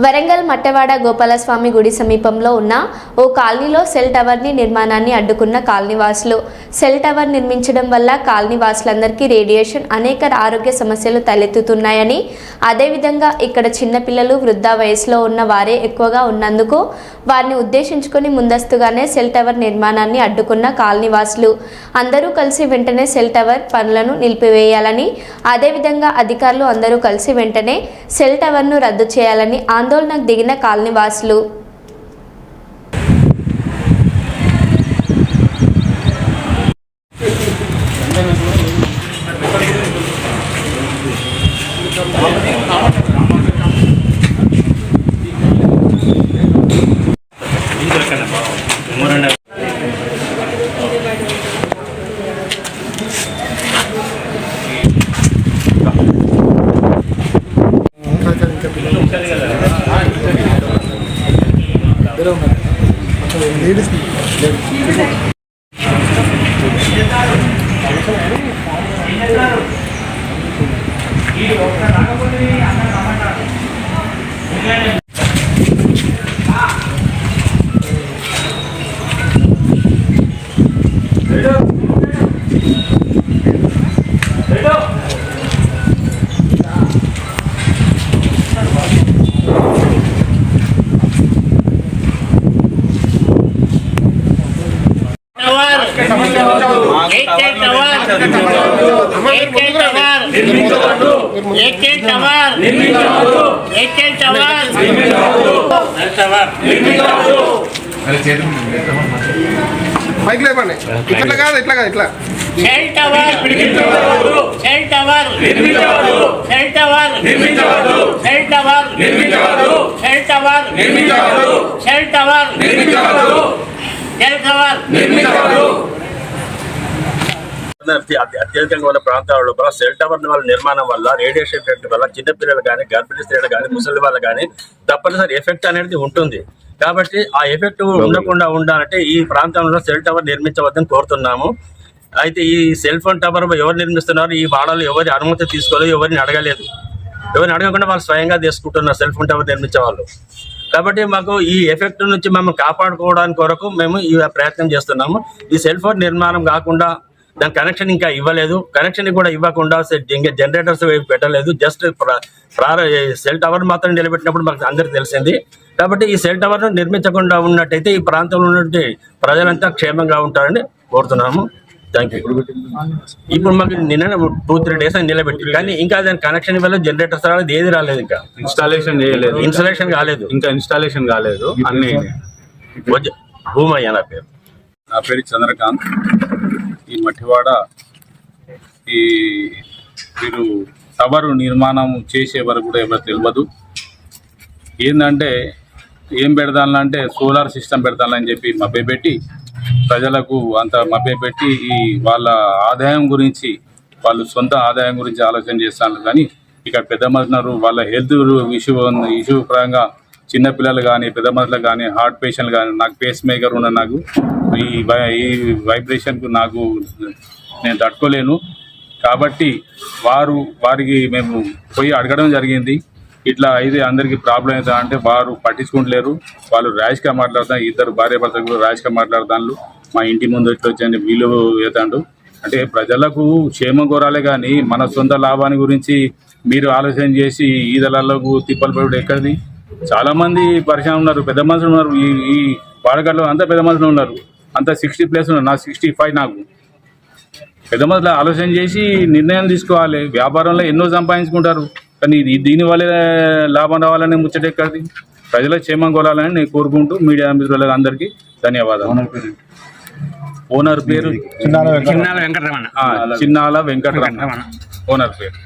వరంగల్ మట్టవాడ గోపాలస్వామి గుడి సమీపంలో ఉన్న ఓ కాలనీలో సెల్ టవర్ని నిర్మాణాన్ని అడ్డుకున్న కాలనీవాసులు. సెల్ టవర్ నిర్మించడం వల్ల కాలనీవాసులందరికీ రేడియేషన్ అనేక ఆరోగ్య సమస్యలు తలెత్తుతున్నాయని అదేవిధంగా ఇక్కడ చిన్నపిల్లలు వృద్ధ వయసులో ఉన్న వారే ఎక్కువగా ఉన్నందుకు వారిని ఉద్దేశించుకొని ముందస్తుగానే సెల్ టవర్ నిర్మాణాన్ని అడ్డుకున్న కాలనీవాసులు అందరూ కలిసి వెంటనే సెల్ టవర్ పనులను నిలిపివేయాలని అదేవిధంగా అధికారులు అందరూ కలిసి వెంటనే సెల్ టవర్ను రద్దు చేయాలని ఆందోళనకు దిగిన కాలనీవాసులు tower Airtel tower Airtel tower Airtel tower Airtel tower tower పైకి లేపండి ఇట్లా కాదు ఇట్లా కాదు ఇట్లా cell tower cell tower cell tower cell tower cell tower cell tower cell tower అత్య- అత్య- అత్యధికంగా ఉన్న ప్రాంతాలలో కూడా సెల్ టవర్ వాళ్ళ నిర్మాణం వల్ల రేడియేషన్ ఎఫెక్ట్ వల్ల చిన్నపిల్లలు కానీ గర్భిణీ స్త్రీలు కానీ ముసలి వాళ్ళు కానీ తప్పనిసరి ఎఫెక్ట్ అనేది ఉంటుంది. కాబట్టి ఆ ఎఫెక్ట్ ఉండకుండా ఉండాలంటే ఈ ప్రాంతంలో సెల్ టవర్ నిర్మించవద్దని కోరుతున్నాము. అయితే ఈ సెల్ ఫోన్ టవర్ ఎవరు నిర్మిస్తున్నారు? ఈ వాడలు ఎవరి అనుమతి తీసుకోలేదు ఎవరిని అడగలేదు. ఎవరిని అడగకుండా వాళ్ళు స్వయంగా తీసుకుంటున్నారు సెల్ ఫోన్ టవర్ నిర్మించే వాళ్ళు. కాబట్టి మాకు ఈ ఎఫెక్ట్ నుంచి మేము కాపాడుకోవడానికి కొరకు మేము ఈ ప్రయత్నం చేస్తున్నాము. ఈ సెల్ ఫోన్ నిర్మాణం కాకుండా దాని కనెక్షన్ ఇంకా ఇవ్వలేదు. కనెక్షన్ కూడా ఇవ్వకుండా ఇంకా జనరేటర్స్ పెట్టలేదు. జస్ట్ సెల్ టవర్ మాత్రం నిలబెట్టినప్పుడు మాకు అందరికి తెలిసింది. కాబట్టి ఈ సెల్ టవర్ను నిర్మించకుండా ఉన్నట్టయితే ఈ ప్రాంతంలో ఉన్నటువంటి ప్రజలంతా క్షేమంగా ఉంటారని కోరుతున్నాము. థ్యాంక్ యూ ఇప్పుడు మాకు నిన్న టూ త్రీ డేస్ అని నిలబెట్టి కానీ ఇంకా దాని కనెక్షన్ ఇవ్వలేదు జనరేటర్స్ రాలేదు ఏది రాలేదు ఇంకా. ఇన్స్టాలేషన్ చేయలేదు. ఇన్స్టలేషన్ కాలేదు. ఇంకా ఇన్స్టాలేషన్ కాలేదు. అన్ని. భూమయ్య నా పేరు. నా పేరు చంద్రకాంత్. ఈ మట్టివాడ ఈ వీరు టవరు నిర్మాణం చేసే వరకు కూడా ఎవరు తెలియదు ఏంటంటే ఏం పెడతానంటే సోలార్ సిస్టమ్ పెడతానని చెప్పి మభ్యపెట్టి ప్రజలకు అంత మభ్యపెట్టి ఈ వాళ్ళ ఆదాయం గురించి వాళ్ళు సొంత ఆదాయం గురించి ఆలోచన చేస్తాను కానీ ఇక్కడ పెద్ద మనుషులు వాళ్ళ హెల్త్ ఇష్యూ ఇష్యూ పరంగా చిన్నపిల్లలు కానీ పెద్ద మనుషులు కానీ హార్ట్ పేషెంట్లు కానీ నాకు పేస్ మేకర్ ఉన్న నాకు ఈ వై- ఈ వైబ్రేషన్కు నాకు నేను తట్టుకోలేను. కాబట్టి వారు వారికి మేము పోయి అడగడం జరిగింది. ఇట్లా అయితే అందరికీ ప్రాబ్లం అవుతా అంటే వారు పట్టించుకుంటలేరు. వాళ్ళు ర్యాష్గా మాట్లాడతారు ఇద్దరు భార్య భర్తలు కూడా ర్యాష్గా మాట్లాడతాను మా ఇంటి ముందు ఇట్లా వచ్చి వీళ్ళు అవుతాడు అంటే ప్రజలకు క్షేమం కోరాలే కానీ మన సొంత లాభాన్ని గురించి మీరు ఆలోచన చేసి ఈ తిప్పలు పడు ఎక్కడిది? చాలామంది పరిచయం ఉన్నారు పెద్ద మనుషులు ఉన్నారు. ఈ ఈ వాడగల్లో అంతా పెద్ద మనుషులు ఉన్నారు. అంతా సిక్స్టీ ప్లస్ ఉన్నారు. నా సిక్స్టీ ఫైవ్ నాకు. పెద్ద మనుషులు ఆలోచన చేసి నిర్ణయం తీసుకోవాలి. వ్యాపారంలో ఎన్నో సంపాదించుకుంటారు. కానీ ఇది దీనివల్ల లాభం రావాలని ముచ్చట ఎక్కడిది ప్రజల క్షేమం కోరాలని నేను కోరుకుంటూ మీడియా మిత్రులకు అందరికీ ధన్యవాదాలు. ఓనర్ పేరు చిన్నాల వెంకటరమణ. చిన్నాల వెంకటరమణ. ఓనర్ పేరు.